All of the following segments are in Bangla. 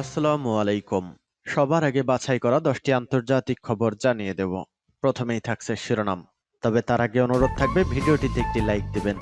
আসসালামু আলাইকুম। সবার আগে বাছাই করা দশটি আন্তর্জাতিক খবর জানিয়ে দেব। প্রথমেই থাকছে শিরোনাম। তবে তার আগে অনুরোধ থাকবে, ভিডিওটিতে একটি লাইক দিবেন।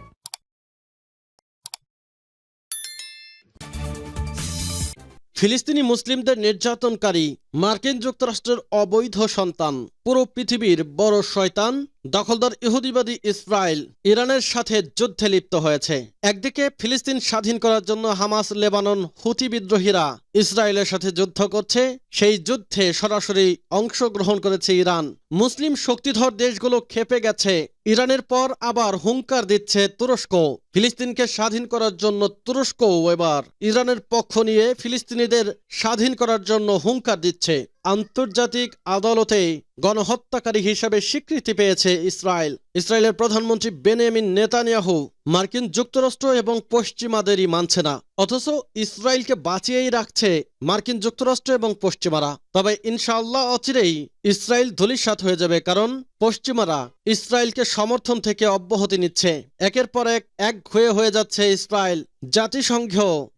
ফিলিস্তিনি মুসলিমদের নির্যাতনকারী মার্কিন যুক্তরাষ্ট্রের অবৈধ সন্তান। পুরো পৃথিবীর বড় শয়তান, দখলদার ইহুদিবাদী ইসরায়েল, ইরানের সাথে যুদ্ধে লিপ্ত হয়েছে। একদিকে ফিলিস্তিন স্বাধীন করার জন্য হামাস, লেবানন হুতি বিদ্রোহীরা ইসরায়েলের সাথে যুদ্ধ করছে, সেই যুদ্ধে সরাসরি অংশগ্রহণ করেছে ইরান। মুসলিম শক্তিধর দেশগুলো খেপে গেছে, ইরানের পর আবার হুঙ্কার দিচ্ছে তুরস্ক। ফিলিস্তিনকে স্বাধীন করার জন্য তুরস্কও এবার ইরানের পক্ষ নিয়ে ফিলিস্তিনিদের স্বাধীন করার জন্য হুঙ্কার দিচ্ছে। আন্তর্জাতিক আদালতে গণহত্যাকারী হিসাবে স্বীকৃতি পেয়েছে ইসরায়েল। ইসরায়েলের প্রধানমন্ত্রী বেনিয়ামিন নেতানিয়াহু মার্কিন যুক্তরাষ্ট্র এবং পশ্চিমাদেরই মানছে না। অথচ ইসরায়েলকে বাঁচিয়েই রাখছে মার্কিন যুক্তরাষ্ট্র এবং পশ্চিমারা। তবে ইনশাআল্লাহ অচিরেই ইসরায়েল ধূলিসাৎ হয়ে যাবে কারণ পশ্চিমারা ইসরায়েলকে সমর্থন থেকে অব্যাহতি নিচ্ছে। একের পর এক এক হয়ে হয়ে যাচ্ছে ইসরায়েল। জাতিসংঘ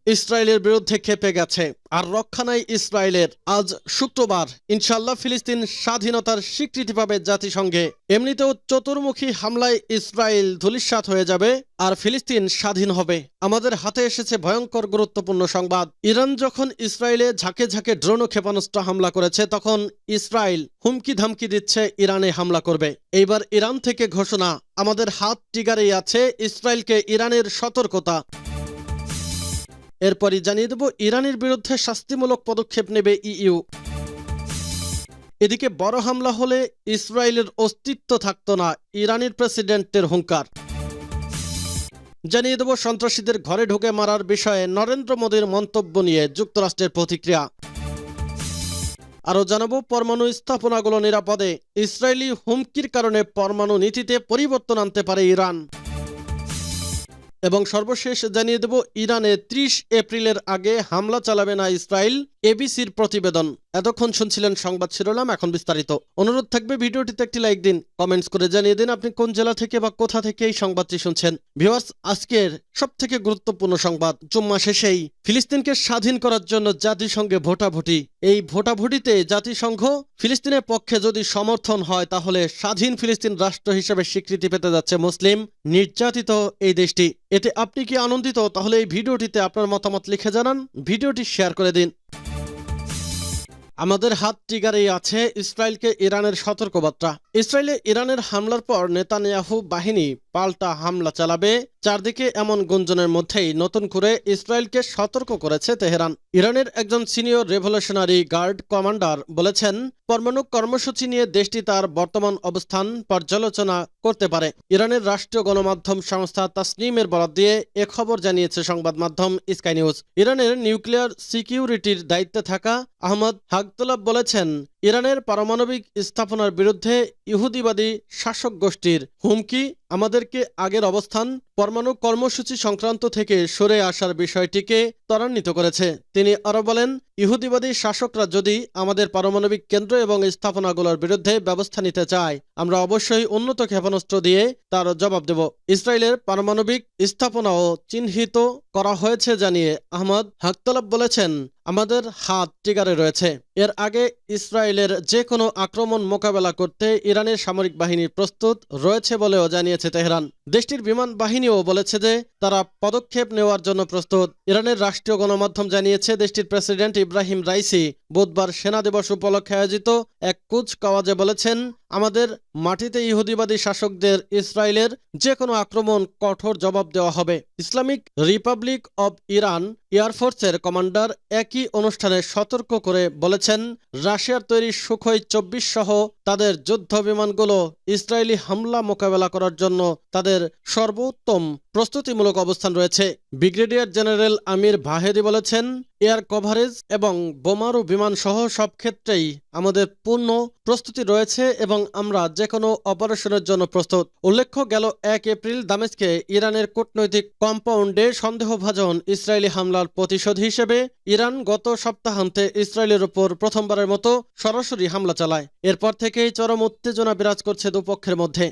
ইসরায়েলের বিরুদ্ধে খেপে গেছে। আর রক্ষা নাই ইসরায়েলের। আজ শুক্রবার ইনশাল্লাহ ফিলিস্তিন স্বাধীনতার স্বীকৃতি পাবে জাতিসংঘে। এমনিতেও চতুর্মুখী হামলায় ইসরায়েল ধূলিসাৎ হয়ে যাবে। আর ফিলিস্তিন স্বাধীন হবে। আমাদের হাতে এসেছে ভয়ঙ্কর গুরুত্বপূর্ণ সংবাদ। ইরান যখন ইসরায়েলে ঝাঁকে ঝাঁকে ড্রোন ক্ষেপণাস্ত্র হামলা করেছে, তখন ইসরায়েল হুমকি ধামকি দিচ্ছে, ইরানে হামলা করবে। এইবার ইরান থেকে ঘোষণা, আমাদের হাত টিগারেই আছে ইসরায়েলকে ইরানের সতর্কতা। এরপরই জানিয়ে দেব, ইরানের বিরুদ্ধে শাস্তিমূলক পদক্ষেপ নেবে ইইউ। এদিকে বড় হামলা হলে ইসরায়েলের অস্তিত্ব থাকত না ইরানের প্রেসিডেন্টের হুঙ্কার। জানিয়ে দেব, সন্ত্রাসীদের ঘরে ঢুকে মারার বিষয়ে নরেন্দ্র মোদীর মন্তব্য নিয়ে যুক্তরাষ্ট্রের প্রতিক্রিয়া। আরও জানাব, পরমাণু স্থাপনাগুলো নিরাপদে। ইসরায়েলি হুমকির কারণে পরমাণু নীতিতে পরিবর্তন আনতে পারে ইরান। এবং সর্বশেষ জানিয়ে দেব, ইরানে ত্রিশ এপ্রিলের আগে হামলা চালাবে না ইসরায়েল। এবিসির প্রতিবেদন। এতক্ষণ শুনছিলেন সংবাদ শিরোনাম, এখন বিস্তারিত। অনুরোধ থাকবে ভিডিওটিতে একটি লাইক দিন, কমেন্টস করে জানিয়ে দিন আপনি কোন জেলা থেকে বা কোথা থেকে এই সংবাদটি শুনছেন। ভিওয়ার্স আজকের সব থেকে গুরুত্বপূর্ণ সংবাদ জুম্মা শেষেই ফিলিস্তিনকে স্বাধীন করার জন্য জাতিসংঘে ভোটাভুটি। এই ভোটাভুটিতে জাতিসংঘ ফিলিস্তিনের পক্ষে যদি সমর্থন হয়, তাহলে স্বাধীন ফিলিস্তিন রাষ্ট্র হিসেবে স্বীকৃতি পেতে যাচ্ছে মুসলিম, নির্যাতিত এই দেশটি। এতে আপনি কি আনন্দিত? তাহলে এই ভিডিওটিতে আপনার মতামত লিখে জানান, ভিডিওটি শেয়ার করে দিন। আমাদের হাত টিগারেই আছে ইসরায়েলকে ইরানের সতর্কবার্তা। ইসরায়েলে ইরানের হামলার পর নেতানিয়াহু বাহিনী পাল্টা হামলা চালাবে, চারদিকে এমন গুঞ্জনের মধ্যেই নতুন করে ইসরায়েলকে সতর্ক করেছে তেহরান। ইরানের একজন সিনিয়র রেভলিউশনারি গার্ড কমান্ডার বলেছেন, পরমাণু কর্মসূচি নিয়ে দেশটি তার বর্তমান অবস্থান পর্যালোচনা করতে পারে। ইরানের রাষ্ট্রীয় গণমাধ্যম সংস্থা তাসনিমের বরাদ দিয়ে এ খবর জানিয়েছে সংবাদ মাধ্যম স্কাই নিউজ। ইরানের নিউক্লিয়ার সিকিউরিটির দায়িত্বে থাকা আহমদ হাগতলাব বলেছেন ইরানের পারমাণবিক স্থাপনার বিরুদ্ধে ইহুদিবাদী শাসক গোষ্ঠীর হুমকি, আমাদেরকে আগের অবস্থান, পরমাণু কর্মসূচি সংক্রান্ত থেকে সরে আসার বিষয়টিকে ত্বরান্বিত করেছে। তিনি আরও বলেন, ইহুদিবাদী শাসকরা যদি আমাদের পারমাণবিক কেন্দ্র এবং স্থাপনাগুলোর বিরুদ্ধে ব্যবস্থা নিতে চায়, আমরা অবশ্যই উন্নত ক্ষেপণাস্ত্র দিয়ে তার জবাব দেব। ইসরায়েলের পারমাণবিক স্থাপনাও চিহ্নিত করা হয়েছে, জানিয়ে আহমদ হাক্তলাব বলেছেন। আমাদের হাত টিগারে রয়েছে। এর আগে ইসরায়েলের যে কোনো আক্রমণ মোকাবেলা করতে ইরানের সামরিক বাহিনী প্রস্তুত রয়েছে বলেও জানিয়েছে তেহরান। দেশটির বিমান বাহিনীও বলেছে যে তারা পদক্ষেপ নেওয়ার জন্য প্রস্তুত। ইরানের রাষ্ট্রীয় গণমাধ্যম জানিয়েছে, দেশটির প্রেসিডেন্ট ইব্রাহিম রাইসি বুধবার সেনা দিবস উপলক্ষে আয়োজিত এক কুচ কাওয়াজে বলেছেন, আমাদের মাটিতে ইহুদিবাদী শাসকদের ইসরায়েলের যে কোনো আক্রমণ কঠোর জবাব দেওয়া হবে। ইসলামিক রিপাবলিক অব ইরান এয়ারফোর্সের কমান্ডার একই অনুষ্ঠানে সতর্ক করে বলেছেন, রাশিয়ার তৈরি সুখই চব্বিশ সহ তাদের যুদ্ধ বিমানগুলো ইসরায়েলি হামলা মোকাবেলা করার জন্য তাদের সর্বোত্তম প্রস্তুতিমূলক অবস্থান রয়েছে। ব্রিগেডিয়ার জেনারেল আমির ভাহেদি বলেছেন, এয়ার কভারেজ এবং বোমারু বিমান সহ সব ক্ষেত্রেই আমাদের পূর্ণ প্রস্তুতি রয়েছে এবং আমরা যে কোনো অপারেশনের জন্য প্রস্তুত। উল্লেখ্য, গেল এক এপ্রিল দামেস্কে ইরানের কূটনৈতিক কম্পাউন্ডে সন্দেহভাজন ইসরায়েলি হামলার প্রতিশোধ হিসেবে ইরান গত সপ্তাহান্তে ইসরায়েলের উপর প্রথমবারের মতো সরাসরি হামলা চালায়। এরপর থেকেই চরম উত্তেজনা বিরাজ করছে দুপক্ষের মধ্যে।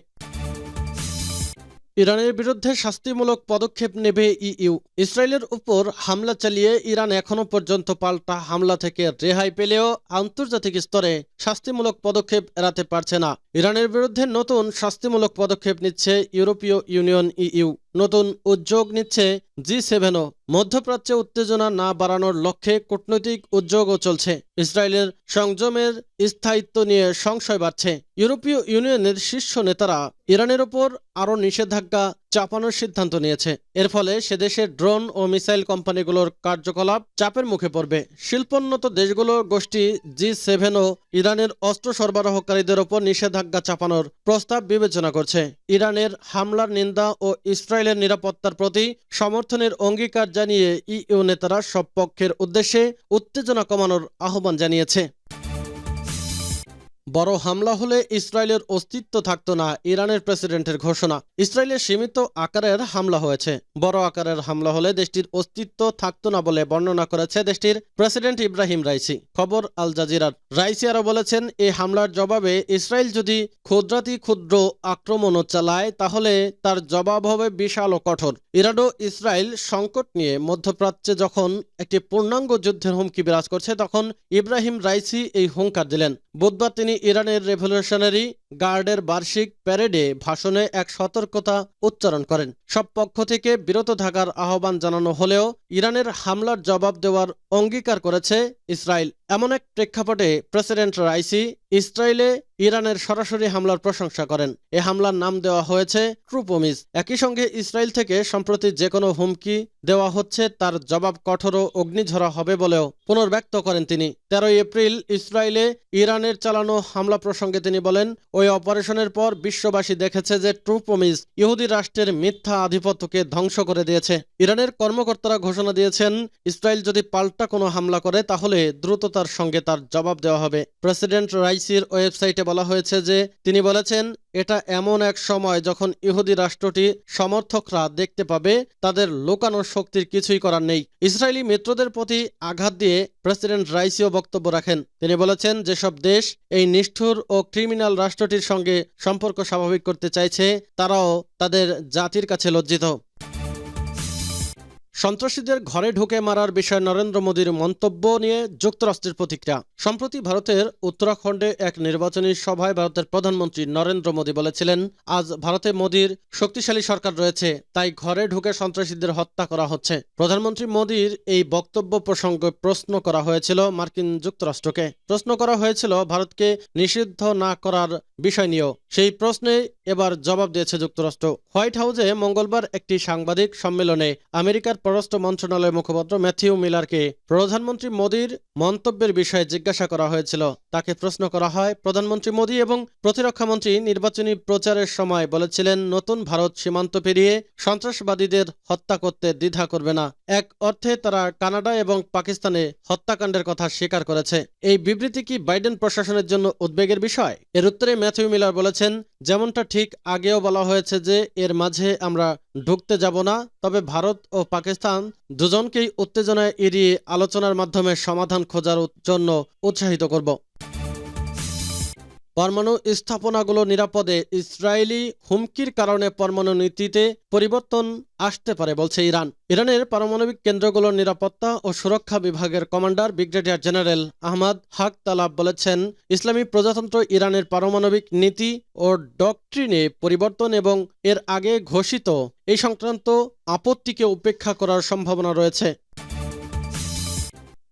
ইরানের বিরুদ্ধে শাস্তিমূলক পদক্ষেপ নেবে ইইউ। ইসরায়েলের উপর হামলা চালিয়ে ইরান এখনও পর্যন্ত পাল্টা হামলা থেকে রেহাই পেলেও আন্তর্জাতিক স্তরে শাস্তিমূলক পদক্ষেপ এড়াতে পারছে না। ইরানের বিরুদ্ধে নতুন শাস্তিমূলক পদক্ষেপ নিচ্ছে ইউরোপীয় ইউনিয়ন ইইউ। নতুন উদ্যোগ নিচ্ছে জি সেভেনও। মধ্যপ্রাচ্যে উত্তেজনা না বাড়ানোর লক্ষ্যে কূটনৈতিক উদ্যোগও চলছে। ইসরায়েলের সংযমের স্থায়িত্ব নিয়ে সংশয় বাড়ছে। ইউরোপীয় ইউনিয়নের শীর্ষ নেতারা ইরানের ওপর আরও নিষেধাজ্ঞা চাপানোর সিদ্ধান্ত নিয়েছে। এর ফলে সে দেশের ড্রোন ও মিসাইল কোম্পানিগুলোর কার্যকলাপ চাপের মুখে পড়বে। শিল্পোন্নত দেশগুলো গোষ্ঠী জি সেভেনও ইরানের অস্ত্র সরবরাহকারীদের ওপর নিষেধাজ্ঞা চাপানোর প্রস্তাব বিবেচনা করছে। ইরানের হামলার নিন্দা ও ইসরায়েলের নিরাপত্তার প্রতি সমর্থনের অঙ্গীকার জানিয়ে ইইউ নেতারা সব পক্ষের উদ্দেশ্যে উত্তেজনা কমানোর আহ্বান জানিয়েছে। বড় হামলা হলে ইসরায়েলের অস্তিত্ব থাকত না ইরানের প্রেসিডেন্টের ঘোষণা। ইসরায়েলের সীমিত আকারের হামলা হয়েছে। বড় আকারের হামলা হলে দেশটির অস্তিত্ব থাকত না বলে বর্ণনা করেছে দেশটির প্রেসিডেন্ট ইব্রাহিম রাইসি। খবর আল জাজিরার। রাইসি আরও বলেছেন এই হামলার জবাবে ইসরায়েল যদি ক্ষুদ্রাতি ক্ষুদ্র আক্রমণও চালায়, তাহলে তার জবাব হবে বিশাল ও কঠোর। ইরান ও ইসরায়েল সংকট নিয়ে মধ্যপ্রাচ্যে যখন একটি পূর্ণাঙ্গ যুদ্ধের হুমকি বিরাজ করছে, তখন ইব্রাহিম রাইসি এই হুঙ্কার দিলেন। বুধবার তিনি ইরানের রেভলিউশনারি গার্ডের বার্ষিক প্যারেডে ভাষণে এক সতর্কতা উচ্চারণ করেন। সব পক্ষ থেকে বিরত থাকার আহ্বান জানানো হলেও ইরানের হামলার জবাব দেওয়ার অঙ্গীকার করেছে ইসরায়েল। এমন এক প্রেক্ষাপটে প্রেসিডেন্ট রাইসি ইসরায়েলে ইরানের সরাসরি হামলার প্রশংসা করেন। এ হামলার নাম দেওয়া হয়েছে ট্রুপোমিস একই সঙ্গে ইসরায়েল থেকে সম্প্রতি যে কোনো হুমকি দেওয়া হচ্ছে, তার জবাব কঠোর অগ্নিঝরা হবে বলেও পুনর্ব্যক্ত করেন তিনি। তেরোই এপ্রিল ইসরায়েলে ইরানের চালানো হামলা প্রসঙ্গে তিনি বলেন ওই অপারেশনের পর বিশ্ববাসী দেখেছে যে ট্রুপোমিস ইহুদি রাষ্ট্রের মিথ্যা আধিপত্যকে ধ্বংস করে দিয়েছে। ইরানের কর্মকর্তারা ঘোষণা দিয়েছেন, ইসরায়েল যদি পাল্টা কোনো হামলা করে, তাহলে দ্রুততার সঙ্গে তার জবাব দেওয়া হবে। প্রেসিডেন্ট রাইসির ওয়েবসাইটে বলা হয়েছে যে তিনি বলেছেন এটা এমন এক সময় যখন ইহুদি রাষ্ট্রটি সমর্থকরা দেখতে পাবে, তাদের লোকানো শক্তির কিছুই করার নেই। ইসরায়েলি মিত্রদের প্রতি আঘাত দিয়ে প্রেসিডেন্ট রাইসিও বক্তব্য রাখেন। তিনি বলেছেন, যেসব দেশ এই নিষ্ঠুর ও ক্রিমিনাল রাষ্ট্রটির সঙ্গে সম্পর্ক স্বাভাবিক করতে চাইছে, তারাও তাদের জাতির কাছে লজ্জিত। সন্ত্রাসীদের ঘরে ঢুকে মারার বিষয়ে নরেন্দ্র মোদীর মন্তব্য নিয়ে যুক্তরাষ্ট্রের প্রতিক্রিয়া। সম্প্রতি ভারতের উত্তরাখণ্ডে এক নির্বাচনী সভায় ভারতের প্রধানমন্ত্রী নরেন্দ্র মোদী বলেছিলেন, আজ ভারতে মোদীর শক্তিশালী সরকার রয়েছে, তাই ঘরে ঢুকে সন্ত্রাসীদের হত্যা করা হচ্ছে। প্রধানমন্ত্রী মোদীর এই বক্তব্য প্রসঙ্গে প্রশ্ন করা হয়েছিল মার্কিন যুক্তরাষ্ট্রকে। প্রশ্ন করা হয়েছিল ভারতকে নিষিদ্ধ না করার বিষয় নিয়েও। সেই প্রশ্নে এবার জবাব দিয়েছে যুক্তরাষ্ট্র। হোয়াইট হাউসে মঙ্গলবার একটি সাংবাদিক সম্মেলনে আমেরিকার পররাষ্ট্র মন্ত্রণালয়ের মুখপাত্র ম্যাথিউ মিলারকে প্রধানমন্ত্রী মোদীর মন্তব্যের বিষয়ে জিজ্ঞাসা করা হয়েছিল। তাকে প্রশ্ন করা হয়, প্রধানমন্ত্রী মোদী এবং প্রতিরক্ষামন্ত্রী নির্বাচনী প্রচারের সময় বলেছিলেন, নতুন ভারত সীমান্ত পেরিয়ে সন্ত্রাসবাদীদের হত্যা করতে দ্বিধা করবে না। এক অর্থে তারা কানাডা এবং পাকিস্তানে হত্যাকাণ্ডের কথা স্বীকার করেছে। এই বিবৃতি কি বাইডেন প্রশাসনের জন্য উদ্বেগের বিষয়? এর উত্তরে ম্যাথিউ মিলার বলেছেন, যেমনটা ঠিক আগেও বলা হয়েছে যে এর মাঝে আমরা ঢুকতে যাব না, তবে ভারত ও পাকিস্তান দুজনকেই উত্তেজনায় এড়িয়ে আলোচনার মাধ্যমে সমাধান খোঁজার জন্য উৎসাহিত করব। পরমাণু স্থাপনাগুলো নিরাপদে ইসরায়েলি হুমকির কারণে পরমাণু নীতিতে পরিবর্তন আসতে পারে বলছে ইরান। ইরানের পারমাণবিক কেন্দ্রগুলোর নিরাপত্তা ও সুরক্ষা বিভাগের কমান্ডার ব্রিগেডিয়ার জেনারেল আহমদ হাক তালাব বলেছেন, ইসলামী প্রজাতন্ত্র ইরানের পারমাণবিক নীতি ও ডকট্রিনে পরিবর্তন এবং এর আগে ঘোষিত এই সংক্রান্ত আপত্তিকে উপেক্ষা করার সম্ভাবনা রয়েছে।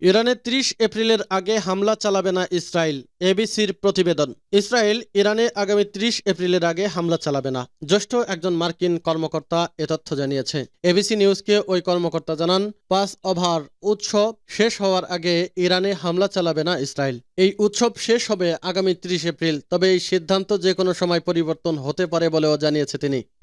ইরানে ৩০ এপ্রিলের আগে হামলা চালাবে না ইসরায়েল, এবিসির প্রতিবেদন। ইসরায়েল ইরানে আগামী ৩০ এপ্রিলের আগে হামলা চালাবে না। জ্যেষ্ঠ একজন মার্কিন কর্মকর্তা এ তথ্য জানিয়েছে। এবিসি নিউজকে ওই কর্মকর্তা জানান পাস ওভার উৎসব শেষ হওয়ার আগে ইরানে হামলা চালাবে না ইসরায়েল। এই উৎসব শেষ হবে আগামী ৩০ এপ্রিল, তবে এই সিদ্ধান্ত যে কোনো সময় পরিবর্তন হতে পারে বলেও জানিয়েছে তিনি।